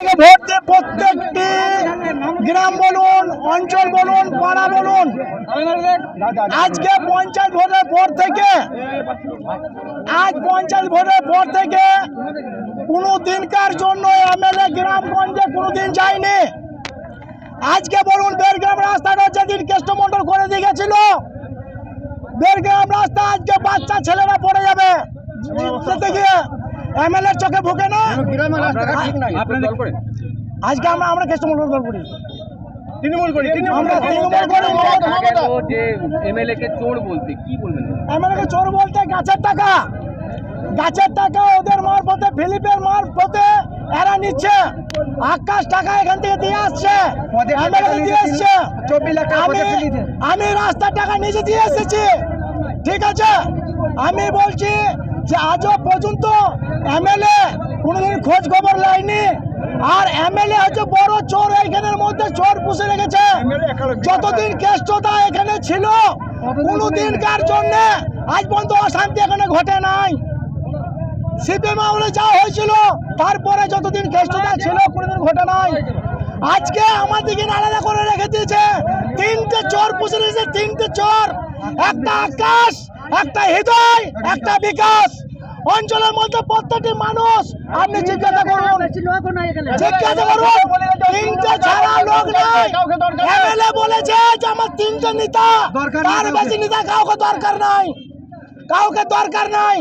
Vote প্রত্যেকটি গ্রাম বলুন, অঞ্চল বলুন, পাড়া বলুন, আজকে পঞ্চায়েত ভোটের পর থেকে, আজ পঞ্চায়েত ভোটের পর থেকে কোনো দিনকার জন্য এমএলএ গ্রামগঞ্জে কোনো দিন যায়নি। আজকে বলুন বেরগ্রাম রাস্তাটা যেদিন কেষ্টমন্ডল করে দিয়ে গেছিল বেরগ্রাম রাস্তা আজকে বাচ্চা ছেলেরা পড়ে যাবে। গিয়ে এমএলএ চোখে ভুকে না। আজকে আমরা আমরা কেষ্টমন্ডল দল করি। তৃণমূল এমএলএ কে চোর বলতে কি বলবেন? এমএলএ চোর বলতে গাছের টাকা। গাছের টাকা ওদের মারফতে ফিলিপের মারফতে এরা নিচ্ছে। আকাশ টাকা এখান থেকে দিয়ে আসছে। দিয়ে আসছে। আমি রাস্তার টাকা নিজে দিয়ে এসেছি। ঠিক আছে? আমি বলছি যে আজও পর্যন্ত এমএলএ কোনোদিন খোঁজ খবর লাইনি আর এমএলএ হচ্ছে বড় চোর এখানের মধ্যে চোর পুষে রেখেছে। যতদিন কেষ্টতা এখানে ছিল কোনোদিনকার জন্য আজ পর্যন্ত অশান্তি এখানে ঘটে নাই। সিপিএম আমলে যা হয়েছিল তারপরে যতদিন কেষ্টতা ছিল কোনোদিন ঘটে নাই। আজকে আমাদেরকে আলাদা করে রেখে দিয়েছে। তিনটে চোর পুষে রেখেছে তিনটে চোর। একটা আকাশ একটা হৃদয় একটা বিকাশ। অঞ্চলের মধ্যে প্রত্যেকটি মানুষ আপনি জিজ্ঞাসা করুন। জিজ্ঞাসা করুন। তিনটে ছাড়া লোক নাই। এমএলএ বলেছে যে আমার তিনটে নেতা তার বেশি নেতা কাউকে দরকার নাই। কাউকে দরকার নাই।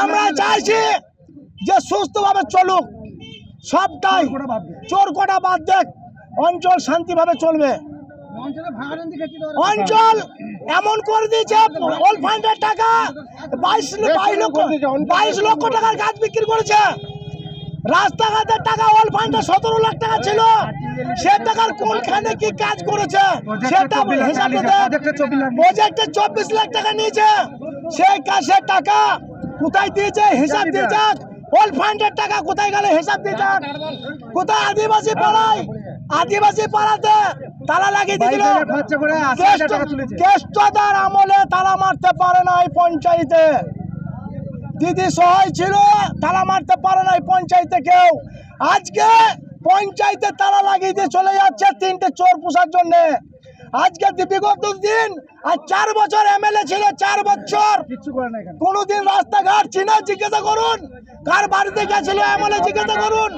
আমরা চাইছি যে সুস্থভাবে চলুক। সবটাই চোর কটা বাদ দেখ। অঞ্চল শান্তিভাবে চলবে। অঞ্চল এমন করে দিয়েছে ওল ফান্ডের টাকা বাইশ লক্ষ বাইশ লক্ষ টাকার গাছ বিক্রি করেছে। রাস্তাঘাটের টাকা ওল ফান্ডে সতেরো লাখ টাকা ছিল। সে টাকার কোনখানে কি কাজ করেছে? সেটা হিসাব প্রজেক্টে চব্বিশ লাখ টাকা নিয়েছে। সেই কাজের টাকা কোথায় দিয়েছে? হিসাব দিয়ে যাক। ওল ফান্ডের টাকা কোথায় গেলে? হিসাব দিয়ে যাক। কোথায় আদিবাসী পাড়ায়? আদিবাসী পাড়াতে তালা লাগিয়ে দিয়েছিল কেষ্টদার আমলে তালা মারতে পারে না এই পঞ্চায়েতে। দিদি সহায় ছিল তালা মারতে পারে না এই পঞ্চায়েতে কেউ। আজকে পঞ্চায়েতে তালা লাগিয়ে দিয়ে চলে যাচ্ছে তিনটে চোর পোষার জন্য। আজকে বিগত দিন আর চার বছর এমএলএ ছিল চার বছর। কোনোদিন রাস্তাঘাট চিনা জিজ্ঞাসা করুন। কার বাড়িতে গেছিল এমএলএ জিজ্ঞাসা করুন।